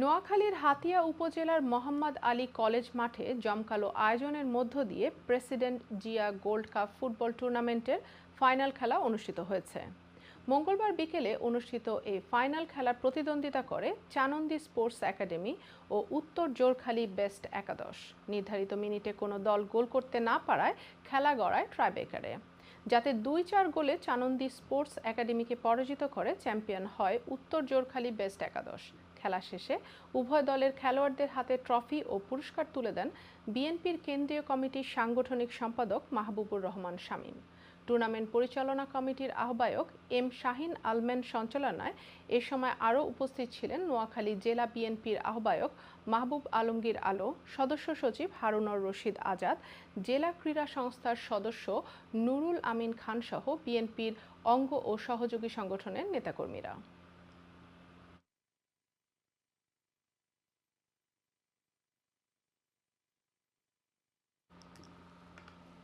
নোয়াখালীর হাতিয়া উপজেলার মোহাম্মদ আলী কলেজ মাঠে জমকালো আয়োজনের মধ্য দিয়ে president Zia gold cup football টুর্নামেন্টের ফাইনাল খেলা অনুষ্ঠিত হয়েছে। মঙ্গলবার বিকেলে অনুষ্ঠিত এই ফাইনাল খেলার প্রতিদ্বন্দ্বিতা করে চানন্দি স্পোর্টস একাডেমি ও উত্তর জোরখালী বেস্ট একাদশ। নির্ধারিত মিনিটে কোনো দল গোল করতে না পারায় খেলা গড়ায় ট্রাইবেকারে যাতে দুই চার গোলে চানন্দি স্পোর্টস একাডেমিকে পরাজিত করে চ্যাম্পিয়ন হয় উত্তর জোরখালী বেস্ট একাদশ। খেলা শেষে উভয় দলের খেলোয়াড়দের হাতে ট্রফি ও পুরস্কার তুলে দেন বিএনপির কেন্দ্রীয় কমিটির সাংগঠনিক সম্পাদক মাহবুবুর রহমান শামীম। টুর্নামেন্ট পরিচালনা কমিটির আহ্বায়ক এম শাহিন আলমেন সঞ্চালনায় এ সময় আরও উপস্থিত ছিলেন নোয়াখালী জেলা বিএনপির আহ্বায়ক মাহবুব আলমগীর আলো, সদস্য সচিব হারুনর রশিদ আজাদ, জেলা ক্রীড়া সংস্থার সদস্য নুরুল আমিন খানসহ বিএনপির অঙ্গ ও সহযোগী সংগঠনের নেতাকর্মীরা।